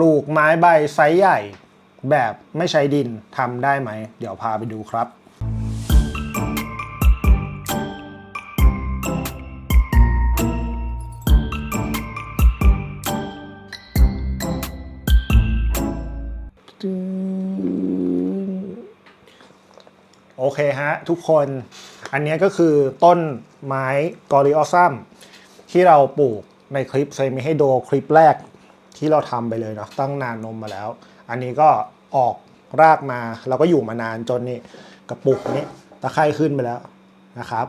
ปลูกไม้ใบไซส์ใหญ่ แบบไม่ใช้ดินทำได้ไหม เดี๋ยวพาไปดูครับโอเคฮะ ทุกคนอันนี้ก็คือต้นไม้กอริออซัมที่เราปลูกในคลิปเซมิให้โดคลิปแรก ที่เราทำไปเลยเนาะตั้งนานนมมาแล้ว อันนี้ก็ออกรากมาแล้วก็อยู่มานานจนนี่กระปุกนี้ตะไคร่ขึ้นไปแล้วนะครับ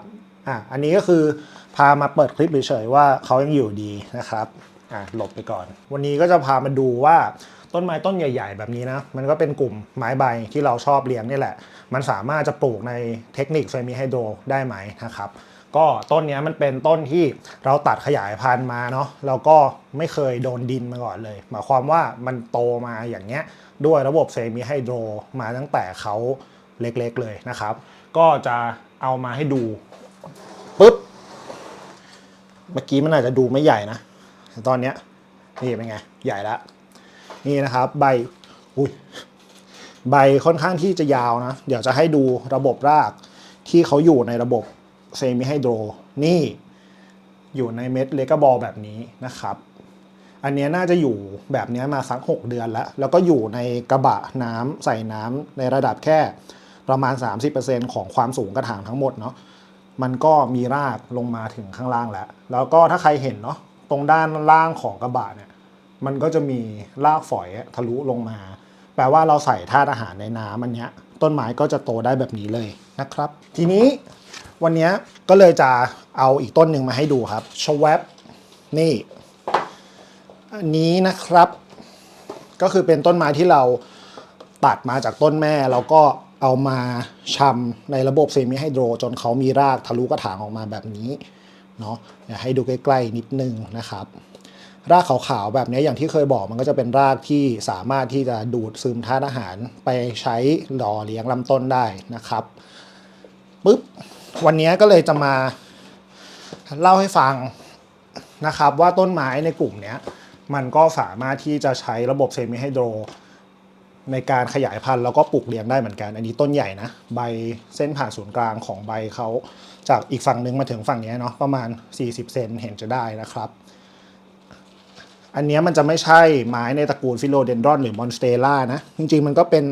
อะอันนี้ก็คือพามาเปิดคลิปเฉยๆว่าเขายังอยู่ดีนะครับอะหลบไปก่อน วันนี้ก็จะพามาดูว่าต้นไม้ต้นใหญ่ ๆ แบบนี้นะมันก็เป็นกลุ่มไม้ใบที่เราชอบเลี้ยงนี่แหละ มันสามารถจะปลูกในเทคนิคเซมิไฮโดรได้ไหมนะครับก็ต้นนี้มันเป็นต้นที่เราตัดขยายพันธุ์มาเนาะแล้วก็ไม่เคยโดนดินมาก่อนเลย หมายความว่ามันโตมาอย่างเงี้ยด้วยระบบเซมิไฮโดรมาตั้งแต่เขาเล็กๆเลยนะครับ ก็จะเอามาให้ดูปุ๊บเมื่อกี้มันอาจจะดูไม่ใหญ่นะแต่ตอนเนี้ยนี่เป็นไง ใหญ่แล้วนี่นะครับ ใบอุ้ย ใบค่อนข้างที่จะยาวนะ เดี๋ยวจะให้ดูระบบรากที่เขาอยู่ในระบบเซมิไฮโดรนี่อยู่ในเม็ดเลกาบอลแบบนี้นะครับ อันนี้น่าจะอยู่แบบนี้มาสัก 6 เดือนแล้ว แล้วก็อยู่ในกระบะน้ำใส่น้ำในระดับแค่ประมาณ 30%ของความสูงกระถางทั้งหมดเนาะมันก็มีรากลงมาถึงข้างล่างแล้ว แล้วก็ถ้าใครเห็นเนาะตรงด้านล่างของกระบะเนี่ย มันก็จะมีรากฝอยทะลุลงมา แปลว่าเราใส่ธาตุอาหารในน้ำอันเนี้ยต้นไม้ก็จะโตได้แบบนี้เลยนะครับ ทีนี้วันนี้ก็เลยจะเอาอีกต้นหนึ่งมาให้ดูครับชวบนี่อันนี้นะครับ ก็คือเป็นต้นไม้ที่เราตัดมาจากต้นแม่แล้วก็เอามาชำในระบบเซมิไฮโดรจนเขามีรากทะลุกระถางออกมาแบบนี้เนาะเดี๋ยให้ดูใกล้ ๆ นิดนึงนะครับ รากขาวๆแบบนี้อย่างที่เคยบอกมันก็จะเป็นรากที่สามารถที่จะดูดซึมธาตุอาหารไปใช้หล่อเลี้ยงลำต้นได้นะครับปุ๊บวันนี้ก็เลยจะมาเล่าให้ฟังนะครับว่าต้นไม้ในกลุ่มนี้มันก็สามารถที่จะใช้ระบบเซมิไฮโดรในการขยายพันธุ์แล้วก็ปลูกเลี้ยงได้เหมือนกัน อันนี้ต้นใหญ่นะ ใบเส้นผ่านศูนย์กลางของใบเขาจากอีกฝั่งหนึงมาถึงฝั่งนี้เนาะประมาณ 40 เซนเห็นจะได้นะครับ อันนี้มันจะไม่ใช่ไม้ในตระกูลฟิโลเดนดรอนหรือมอนสเตล่านะ จริงๆ มันก็เป็น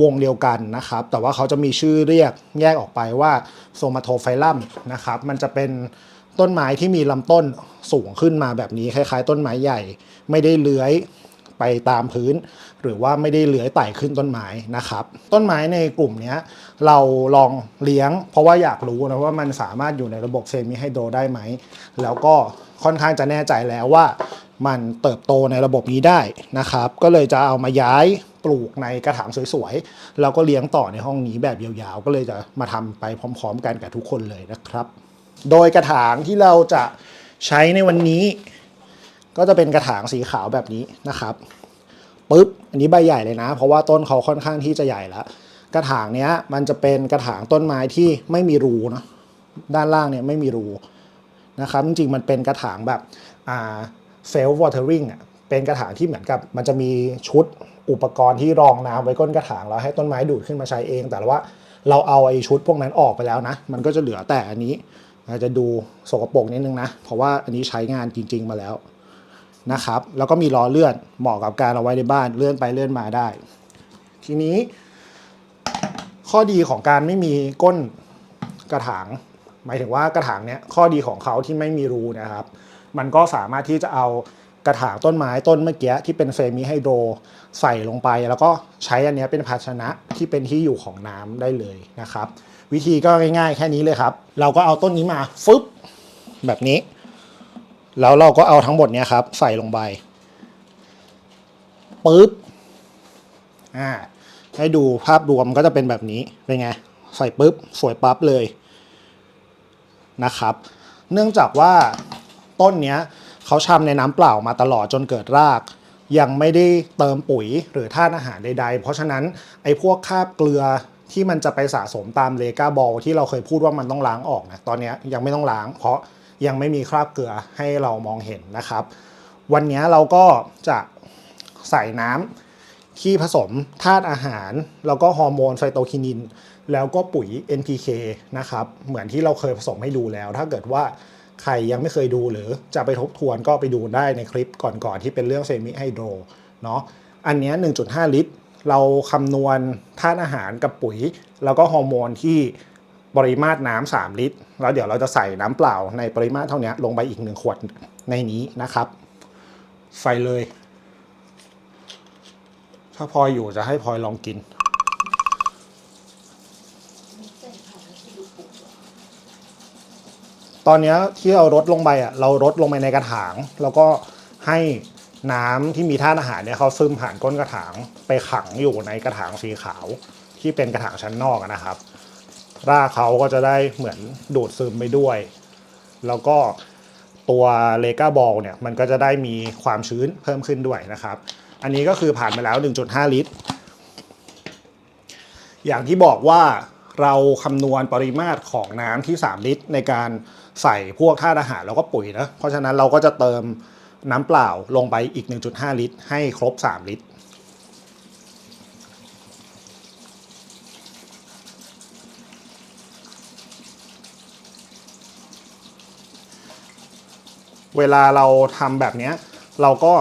วงเดียวกันนะครับ แต่ว่าเขาจะมีชื่อเรียกแยกออกไปว่าโซมาโทไฟลัมนะครับ มันจะเป็นต้นไม้ที่มีลำต้นสูงขึ้นมาแบบนี้คล้ายๆ ต้นไม้ใหญ่ ไม่ได้เลื้อยไปตามพื้น หรือว่าไม่ได้เลื้อยไต่ขึ้นต้นไม้นะครับ ต้นไม้ในกลุ่มนี้เราลองเลี้ยง เพราะว่าอยากรู้นะว่ามันสามารถอยู่ในระบบเซมิไฮโดรได้ไหม แล้วก็ค่อนข้างจะแน่ใจแล้วว่า มันเติบโตในระบบนี้ได้นะครับ ก็เลยจะเอามาย้ายปลูกในกระถางสวยๆ แล้วก็เลี้ยงต่อในห้องนี้แบบยาวๆ ก็เลยจะมาทำไปพร้อมๆ กันกับทุกคนเลยนะครับ โดยกระถางที่เราจะใช้ในวันนี้ ก็จะเป็นกระถางสีขาวแบบนี้นะครับปุ๊บอันนี้ใบใหญ่เลยนะ เพราะว่าต้นเขาค่อนข้างที่จะใหญ่แล้วกระถางเนี้ยมันจะเป็นกระถางต้นไม้ที่ไม่มีรูนะด้านล่างเนี่ยไม่มีรูนะครับจริงๆมันเป็นกระถางแบบอ่า เซลฟ์วอเทอริงอะเป็นกระถางที่เหมือนกับมันจะมีชุดอุปกรณ์ที่รองน้ำไว้ก้นกระถางแล้วให้ต้นไม้ดูดขึ้นมาใช้เอง แต่ว่าเราเอาไอ้ชุดพวกนั้นออกไปแล้วนะ มันก็จะเหลือแต่อันนี้อาจจะดูสกปรกนิดนึงนะ เพราะว่าอันนี้ใช้งานจริง ๆมาแล้วนะครับ แล้วก็มีล้อเลื่อนเหมาะกับการเอาไว้ในบ้านเลื่อนไปเลื่อนมาได้ ทีนี้ ข้อดีของการไม่มีก้นกระถาง หมายถึงว่ากระถางเนี้ยข้อดีของเขาที่ไม่มีรูนะครับ มันก็สามารถที่จะเอากระถางต้นไม้ต้นเมื่อกี้ที่เป็นเซมิไฮโดรใส่ลงไป แล้วก็ใช้อันนี้เป็นภาชนะที่เป็นที่อยู่ของน้ำได้เลยนะครับ วิธีก็ง่ายๆ แค่นี้เลยครับ เราก็เอาต้นนี้มาฟึบแบบนี้ แล้วเราก็เอาทั้งหมดเนี้ยครับ ใส่ลงไปปึ๊บอ่าให้ดูภาพรวมก็จะเป็นแบบนี้เป็นไงใส่ปุ๊บสวยปั๊บเลยนะครับ เนื่องจากว่า ต้นเนี้ยเขาชำในน้ำเปล่ามาตลอดจนเกิดราก ยังไม่ได้เติมปุ๋ยหรือธาตุอาหารใด ๆ เพราะฉะนั้นไอ้พวกคราบเกลือที่มันจะไปสะสมตามเลกาบอลที่เราเคยพูดว่ามันต้องล้างออกนะตอนเนี้ยยังไม่ต้องล้าง เพราะยังไม่มีคราบเกลือให้เรามองเห็นนะครับ วันนี้เราก็จะใส่น้ำที่ผสมธาตุอาหาร แล้วก็ฮอร์โมนไฟโตคินิน แล้วก็ปุ๋ย NPK นะครับ เหมือนที่เราเคยผสมให้ดูแล้ว ถ้าเกิดว่า ใครยังไม่เคยดูหรือจะไปทบทวนก็ไปดูได้ในคลิปก่อนๆที่เป็นเรื่องเซมิไฮโดรเนาะอันนี้ 1.5 ลิตร เราคำนวณธาตุอาหารกับปุ๋ย แล้วก็ฮอร์โมนที่ปริมาตรน้ำ3ลิตร แล้วเดี๋ยวเราจะใส่น้ำเปล่าในปริมาตรเท่านี้ลงไปอีก 1 ขวดในนี้นะครับ ใส่เลย ถ้าพลอยอยู่จะให้พลอยลองกิน ตอนนี้ที่เราลดลงไปอะเราลดลงไปในกระถาง แล้วก็ให้น้ำที่มีธาตุอาหารเนี่ยเขาซึมผ่านก้นกระถางไปขังอยู่ในกระถางสีขาวที่เป็นกระถางชั้นนอกนะครับ รากเขาก็จะได้เหมือนดูดซึมไปด้วย แล้วก็ตัวเลกาบอลเนี่ยมันก็จะได้มีความชื้นเพิ่มขึ้นด้วยนะครับ อันนี้ก็คือผ่านไปแล้ว 1.5 ลิตร อย่างที่บอกว่า เราคำนวณปริมาตรของน้ำที่ 3 ลิตร ในการใส่พวกธาตุอาหารแล้วก็ปุ๋ยนะเพราะฉะนั้นเราก็จะเติมน้ำเปล่าลงไปอีก 1.5 ลิตร ให้ครบ 3 ลิตร เวลาเราทำแบบนี้เราก็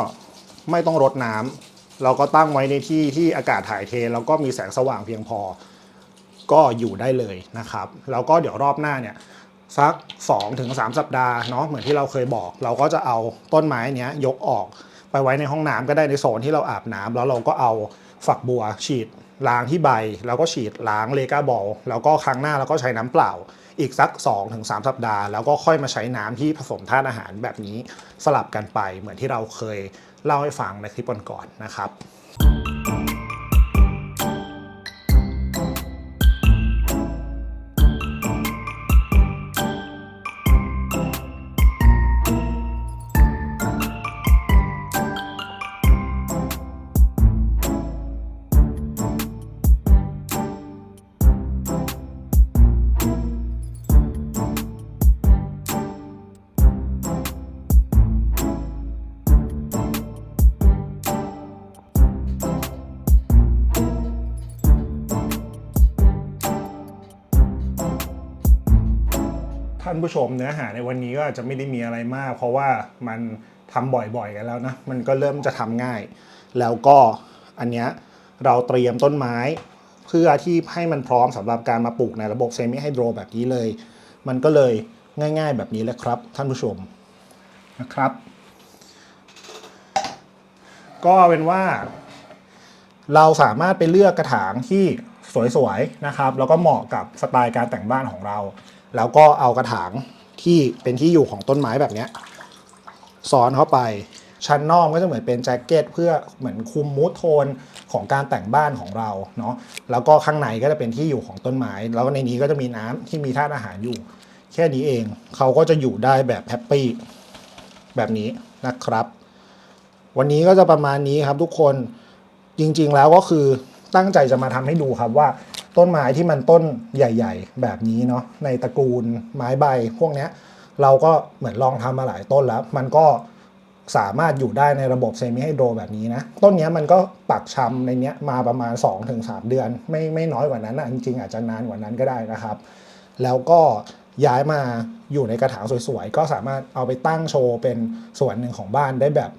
ไม่ต้องรดน้ำเราก็ตั้งไว้ในที่ที่อากาศถ่ายเท แล้วก็มีแสงสว่างเพียงพอ ก็อยู่ได้เลยนะครับแล้วก็เดี๋ยวรอบหน้าเนี่ยสัก 2-3 สัปดาห์เนาะเหมือนที่เราเคยบอก เราก็จะเอาต้นไม้เนี้ยยกออกไปไว้ในห้องน้ำก็ได้ในโซนที่เราอาบน้ำแล้วเราก็เอาฝักบัวฉีดล้างที่ใบ แล้วก็ฉีดล้างเลกาบอลแล้วก็ครั้งหน้าเราก็ใช้น้ำเปล่า อีกสัก 2-3 สัปดาห์ แล้วก็ค่อยมาใช้น้ำที่ผสมธาตุอาหารแบบนี้สลับกันไปเหมือนที่เราเคยเล่าให้ฟังในคลิปก่อนๆนะครับ ท่านผู้ชมเนื้อหาในวันนี้ก็อาจจะไม่ได้มีอะไรมาก เพราะว่ามันทำบ่อยๆกันแล้วนะ มันก็เริ่มจะทำง่าย แล้วก็อันเนี้ยเราเตรียมต้นไม้ เพื่อที่ให้มันพร้อมสำหรับการมาปลูกในระบบเซมิไฮโดรแบบนี้เลย มันก็เลยง่าย ๆ แบบนี้แหละครับ ท่านผู้ชมนะครับ ก็เป็นว่า เราสามารถไปเลือกกระถางที่สวยๆนะครับ แล้วก็เหมาะกับสไตล์การแต่งบ้านของเรา แล้วก็เอากระถางที่เป็นที่อยู่ของต้นไม้แบบนี้ซ้อนเข้าไปชั้นนอกก็จะเหมือนเป็นแจ็คเก็ตเพื่อเหมือนคุมมูทโทนของการแต่งบ้านของเราเนาะแล้วก็ข้างในก็จะเป็นที่อยู่ของต้นไม้ แล้วในนี้ก็จะมีน้ำที่มีธาตุอาหารอยู่ แค่นี้เองเขาก็จะอยู่ได้แบบแฮปปี้แบบนี้นะครับ วันนี้ก็จะประมาณนี้ครับทุกคนจริงๆแล้วก็คือตั้งใจจะมาทำให้ดูครับว่า ต้นไม้ที่มันต้นใหญ่ ๆ แบบนี้เนาะในตระกูลไม้ใบพวกเนี้ยเราก็เหมือนลองทำมาหลายต้นแล้ว มันก็สามารถอยู่ได้ในระบบเซมิไฮโดรแบบนี้นะ ต้นเนี้ยมันก็ปักชำในเนี้ยมาประมาณ 2-3 เดือน ไม่ไม่น้อยกว่านั้นนะจริงๆ อาจจะนานกว่านั้นก็ได้นะครับ แล้วก็ย้ายมาอยู่ในกระถางสวยๆ ก็สามารถเอาไปตั้งโชว์เป็นส่วนหนึ่งของบ้านได้แบบ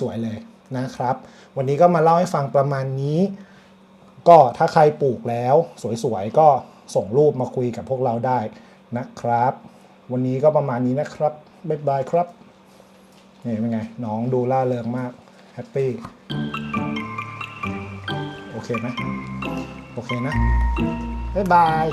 สวยๆเลยนะครับ วันนี้ก็มาเล่าให้ฟังประมาณนี้ ก็ถ้าใครปลูกแล้วสวยๆ ก็ส่งรูปมาคุยกับพวกเราได้นะครับ วันนี้ก็ประมาณนี้นะครับ บ๊ายบายครับ นี่เป็นไง น้องดูล่าเริงมาก แฮปปี้ โอเคไหมโอเคนะ บ๊ายบาย